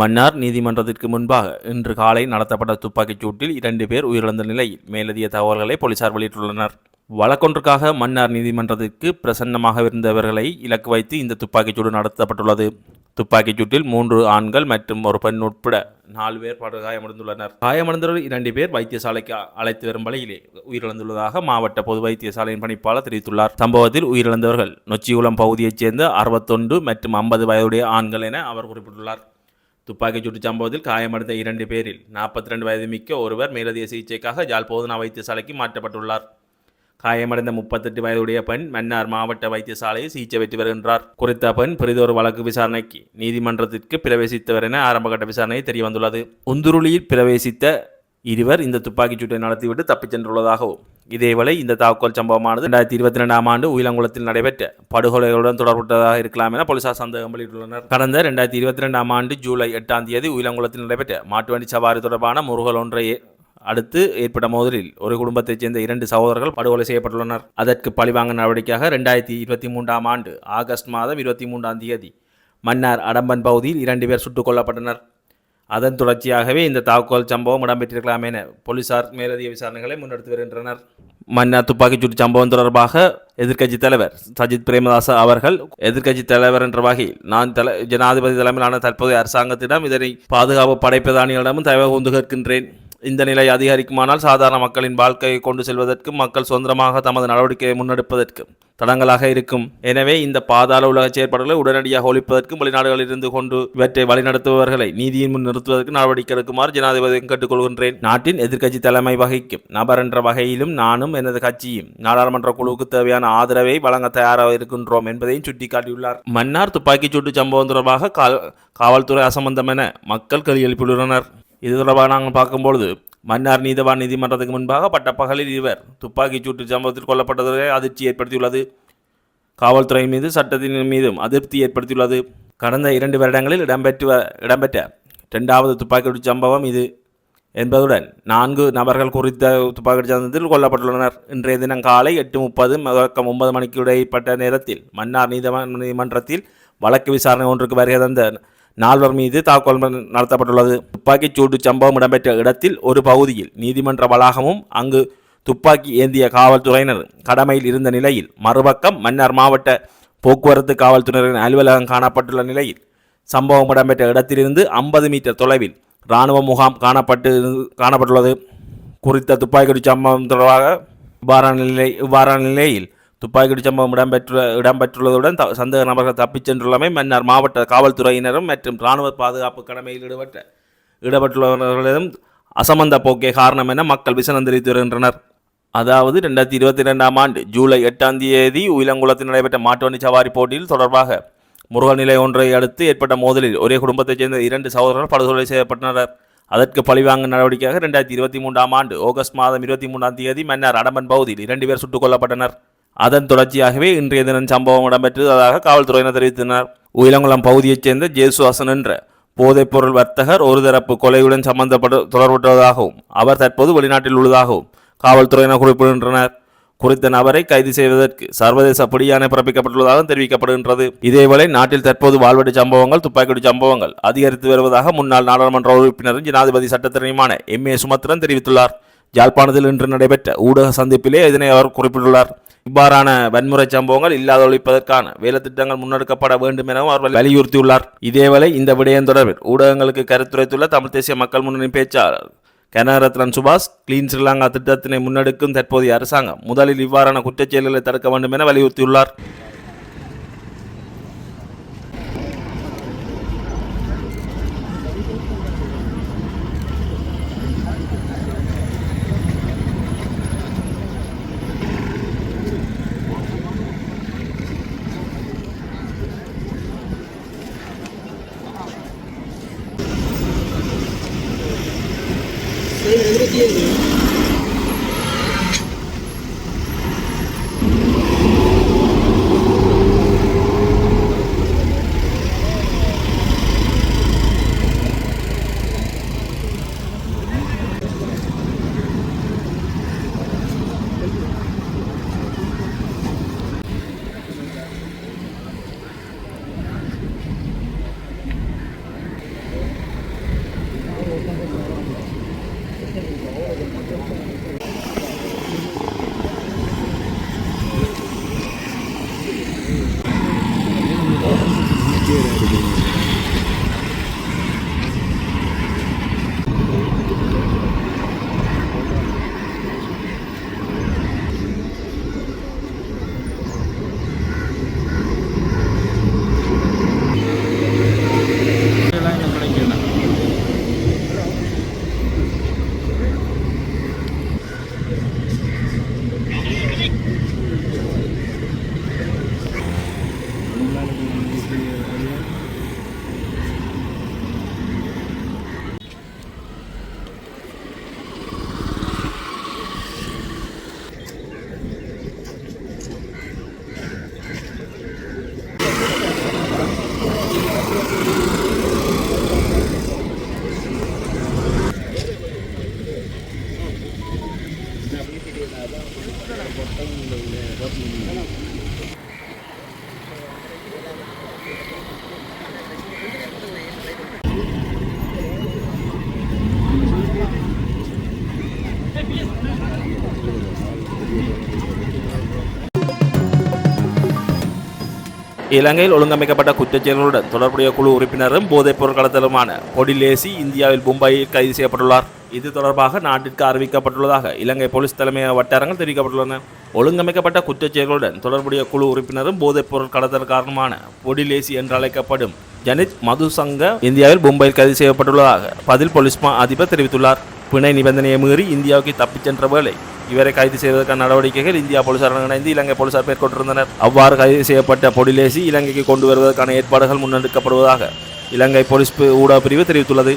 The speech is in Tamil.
மன்னார் நீதிமன்றத்திற்கு முன்பாக இன்று காலை நடத்தப்பட்ட துப்பாக்கிச் சூட்டில் இரண்டு பேர் உயிரிழந்த நிலையில் மேலதிக தகவல்களை போலீசார் வெளியிட்டுள்ளனர். வழக்கொன்றுக்காக மன்னார் நீதிமன்றத்திற்கு பிரசன்னமாக இருந்தவர்களை இலக்கு வைத்து இந்த துப்பாக்கிச் சூடு நடத்தப்பட்டுள்ளது. துப்பாக்கிச் சூட்டில் மூன்று ஆண்கள் மற்றும் ஒரு பெண் உட்பட நாலு பேர் படுகாயமடைந்துள்ளனர் காயமடைந்தவர்கள் இரண்டு பேர் வைத்தியசாலைக்கு அழைத்து வரும் வழியிலே உயிரிழந்துள்ளதாக மாவட்ட பொது வைத்தியசாலையின் பணிப்பாளர் தெரிவித்துள்ளார். சம்பவத்தில் உயிரிழந்தவர்கள் நொச்சிகுளம் பகுதியைச் சேர்ந்த அறுபத்தொன்று மற்றும் ஐம்பது வயதுடைய ஆண்கள் என அவர் குறிப்பிட்டுள்ளார். துப்பாக்கிச் சூட்டு சம்பவத்தில் காயமடைந்த இரண்டு பேரில் நாற்பத்தி ரெண்டு வயது மிக்க ஒருவர் மேலதிக சிகிச்சைக்காக ஜால்போதனா வைத்தியசாலைக்கு மாற்றப்பட்டுள்ளார். காயமடைந்த முப்பத்தெட்டு வயதுடைய பெண் மன்னார் மாவட்ட வைத்தியசாலையில் சிகிச்சை பெற்று வருகின்றார். குறித்த பெண் பெரிதொரு வழக்கு விசாரணைக்கு நீதிமன்றத்திற்கு பிரவேசித்தவர் என ஆரம்பகட்ட விசாரணை தெரிய வந்துள்ளது உந்துருளியில் பிரவேசித்த இருவர் இந்த துப்பாக்கிச் சூட்டை நடத்திவிட்டு தப்பிச் சென்றுள்ளதாகவும் இதேவேளை இந்த தாக்குதல் சம்பவமானது ரெண்டாயிரத்தி இருபத்தி ரெண்டாம் ஆண்டு உயிலங்குளத்தில் நடைபெற்ற படுகொலைகளுடன் தொடர்புட்டதாக இருக்கலாம் என போலீசார் சந்தேகம் வெளியிட்டுள்ளனர். கடந்த ரெண்டாயிரத்தி இருபத்தி ரெண்டாம் ஆண்டு ஜூலை எட்டாம் தேதி உயிலங்குளத்தில் நடைபெற்ற மாட்டுவண்டி சவாரி தொடர்பான முருகல் ஒன்றை அடுத்து ஏற்பட்ட மோதலில் ஒரு குடும்பத்தைச் சேர்ந்த இரண்டு சகோதரர்கள் படுகொலை செய்யப்பட்டுள்ளனர். அதற்கு பழிவாங்க நடவடிக்கையாக ரெண்டாயிரத்தி இருபத்தி மூன்றாம் ஆண்டு ஆகஸ்ட் மாதம் இருபத்தி மூன்றாம் தேதி மன்னார் அடம்பன் பகுதியில் இரண்டு பேர் சுட்டுக் கொல்லப்பட்டனர். அதன் தொடர்ச்சியாகவே இந்த தாக்குதல் சம்பவம் இடம்பெற்றிருக்கலாம் என போலீசார் மேலதிக விசாரணைகளை முன்னெடுத்து வருகின்றனர். மன்னார் துப்பாக்கிச் சூட்டு சம்பவம் தொடர்பாக எதிர்க்கட்சித் தலைவர் சஜித் பிரேமதாச அவர்கள் எதிர்க்கட்சித் தலைவர் என்ற வகையில் நான் தல ஜனாதிபதி தலைமையிலான தற்போதைய அரசாங்கத்திடம் இதனை பாதுகாப்பு படைப்பதானிகளிடமும் தயவு கொண்டு கேட்கின்றேன். இந்த நிலை அதிகரிக்குமானால் சாதாரண மக்களின் வாழ்க்கையை கொண்டு செல்வதற்கும் மக்கள் சுதந்திரமாக தமது நடவடிக்கையை முன்னெடுப்பதற்கும் தடங்களாக இருக்கும். எனவே இந்த பாதாள உலக செயற்பாடுகளை உடனடியாக ஒழிப்பதற்கும் வெளிநாடுகளில் இருந்து கொண்டு இவற்றை வழிநடத்துபவர்களை நீதியின் முன் நிறுத்துவதற்கு நடவடிக்கை எடுக்குமாறு ஜனாதிபதி கேட்டுக்கொள்கின்றேன். நாட்டின் எதிர்க்கட்சி தலைமை வகிக்கும் நபர் என்ற வகையிலும் நானும் எனது கட்சியும் நாடாளுமன்ற குழுவுக்கு தேவையான ஆதரவை வழங்க தயாராக இருக்கின்றோம் என்பதையும் சுட்டிக்காட்டியுள்ளார். மன்னார் துப்பாக்கிச் சூட்டு சம்பவம் தொடர்பாக கால் காவல்துறை அசம்பந்தம் என மக்கள் கேள்வி எழுப்பியுள்ளனர். இது தொடர்பாக நாங்கள் பார்க்கும்பொழுது மன்னார் நீதவான் நீதிமன்றத்துக்கு முன்பாக பட்டப்பகலில் இருவர் துப்பாக்கிச் சூட்டு சம்பவத்தில் கொல்லப்பட்டதை அதிர்ச்சி ஏற்படுத்தியுள்ளது. காவல்துறை மீது சட்டத்தின் மீதும் அதிருப்தி ஏற்படுத்தியுள்ளது. கடந்த இரண்டு வருடங்களில் இடம்பெற்று வ- இடம்பெற்ற இரண்டாவது துப்பாக்கிச் சம்பவம் இது என்பதுடன் நான்கு நபர்கள் குறித்த துப்பாக்கிச் சம்பவத்தில் கொல்லப்பட்டுள்ளனர். இன்றைய தினம் காலை எட்டு முப்பது தொடக்கம் ஒன்பது மணிக்கு இடைப்பட்ட நேரத்தில் மன்னார் நீதவான் நீதிமன்றத்தில் வழக்கு விசாரணை ஒன்றுக்கு வருகை தந்த நால்வர் மீது தாக்குதல் நடத்தப்பட்டுள்ளது. துப்பாக்கிச்சூடு சம்பவம் இடம்பெற்ற இடத்தில் ஒரு பகுதியில் நீதிமன்ற வளாகமும் அங்கு துப்பாக்கி ஏந்திய காவல்துறையினர் கடமையில் இருந்த நிலையில் மறுபக்கம் மன்னார் மாவட்ட போக்குவரத்து காவல்துறையினரின் அலுவலகம் காணப்பட்டுள்ள நிலையில் சம்பவம் இடம்பெற்ற இடத்திலிருந்து ஐம்பது மீட்டர் தொலைவில் இராணுவ முகாம் காணப்பட்டு காணப்பட்டுள்ளது. குறித்த துப்பாக்கிச்சூடு சம்பவம் தொடர்பாக இவ்வாறான நிலை இவ்வாறான நிலையில் துப்பாக்கிச்சூடு சம்பவம் இடம்பெற்ற இடம்பெற்றுள்ளதுடன் த- சந்தேக நபர்கள் தப்பிச் சென்றுள்ளமை மன்னார் மாவட்ட காவல்துறையினரும் மற்றும் இராணுவ பாதுகாப்பு கடமையில் ஈடுபட்ட ஈடுபட்டுள்ளவர்களிடம் அசமந்த போக்கே காரணம் என மக்கள் விசனம் தெரிவித்து வருகின்றனர் அதாவது ரெண்டாயிரத்தி இருபத்தி ரெண்டாம் ஆண்டு ஜூலை எட்டாம் தேதி உயிலங்குளத்தில் நடைபெற்ற மாட்டுவண்டி சவாரி போட்டியில் தொடர்பாக முருகன் நிலை ஒன்றை அடுத்து ஏற்பட்ட மோதலில் ஒரே குடும்பத்தைச் சேர்ந்த இரண்டு சகோதரர்கள் படுகொலை செய்யப்பட்டனர். அதற்கு பழிவாங்கும் நடவடிக்கையாக ரெண்டாயிரத்தி இருபத்தி மூன்றாம் ஆண்டு ஆகஸ்ட் மாதம் இருபத்தி மூன்றாம் தேதி மன்னார் அடம்பன் பகுதியில் இரண்டு பேர் சுட்டுக் கொல்லப்பட்டனர். அதன் தொடர்ச்சியாகவே இன்றைய தினம் சம்பவம் இடம்பெற்றதாக காவல்துறையினர் தெரிவித்தனர். உயிலங்குளம் பகுதியைச் சேர்ந்த ஜேசுவாசன் என்ற போதைப்பொருள் வர்த்தகர் ஒரு தரப்பு கொலையுடன் சம்பந்தப்பட்டு தொடர்புற்றதாகவும் அவர் தற்போது வெளிநாட்டில் உள்ளதாகவும் காவல்துறையினர் குறிப்பிடுகின்றனர். குறித்த நபரை கைது செய்வதற்கு சர்வதேச படியான பிறப்பிக்கப்பட்டுள்ளதாக தெரிவிக்கப்படுகின்றது. இதேவேளை நாட்டில் தற்போது வாழ்வெட்டு சம்பவங்கள் துப்பாக்கிடு சம்பவங்கள் அதிகரித்து வருவதாக முன்னாள் நாடாளுமன்ற உறுப்பினரும் ஜனாதிபதி சட்டத்திறனியுமான எம் ஏ சுமத்ரன் தெரிவித்துள்ளார். யாழ்ப்பாணத்தில் இன்று நடைபெற்ற ஊடக சந்திப்பிலே இதனை அவர் குறிப்பிட்டுள்ளார். இவ்வாறான வன்முறை சம்பவங்கள் இல்லாத ஒழிப்பதற்கான வேலைத்திட்டங்கள் முன்னெடுக்கப்பட வேண்டும் எனவும் அவர் வலியுறுத்தியுள்ளார். இதேவேளை இந்த விடயம் தொடர்பில் ஊடகங்களுக்கு கருத்துரைத்துள்ள தமிழ் தேசிய மக்கள் முன்னணி பேச்சாளர் கனரத்னன் சுபாஷ் கிளீன் ஸ்ரீலங்கா திட்டத்தினை முன்னெடுக்கும் தற்போதைய அரசாங்கம் முதலில் இவ்வாறான குற்றச்செயல்களை தடுக்க வேண்டும் என வலியுறுத்தியுள்ளார். ¿Qué tiene? இலங்கையில் ஒழுங்கமைக்கப்பட்ட குற்றச்செயல்களுடன் தொடர்புடைய குழு உறுப்பினரும் போதைப் பொருள் கடத்தலுமான பொடிலேசி இந்தியாவில் மும்பையில் கைது செய்யப்பட்டுள்ளார். இது தொடர்பாக நாட்டிற்கு அறிவிக்கப்பட்டுள்ளதாக இலங்கை போலீஸ் தலைமை வட்டாரங்கள் தெரிவிக்கப்பட்டுள்ளன. ஒழுங்கமைக்கப்பட்ட குற்றச்செயல்களுடன் தொடர்புடைய குழு உறுப்பினரும் போதைப் பொருள் கடத்தல் காரணமான பொடிலேசி என்று அழைக்கப்படும் ஜனித் மதுசங்க இந்தியாவில் மும்பையில் கைது செய்யப்பட்டுள்ளதாக பதில் போலீஸ் அதிபர் தெரிவித்துள்ளார். பிணை நிபந்தனையை மீறி இந்தியாவுக்கு தப்பிச் சென்ற வேளை இவரை கைது செய்வதற்கான நடவடிக்கைகள் இந்தியா போலீசார் இணைந்து இலங்கை போலீசார் மேற்கொண்டிருந்தனர். அவ்வாறு கைது செய்யப்பட்ட பொடிலேசி இலங்கைக்கு கொண்டு வருவதற்கான ஏற்பாடுகள் முன்னெடுக்கப்படுவதாக இலங்கை போலீஸ் ஊடக பிரிவு தெரிவித்துள்ளது.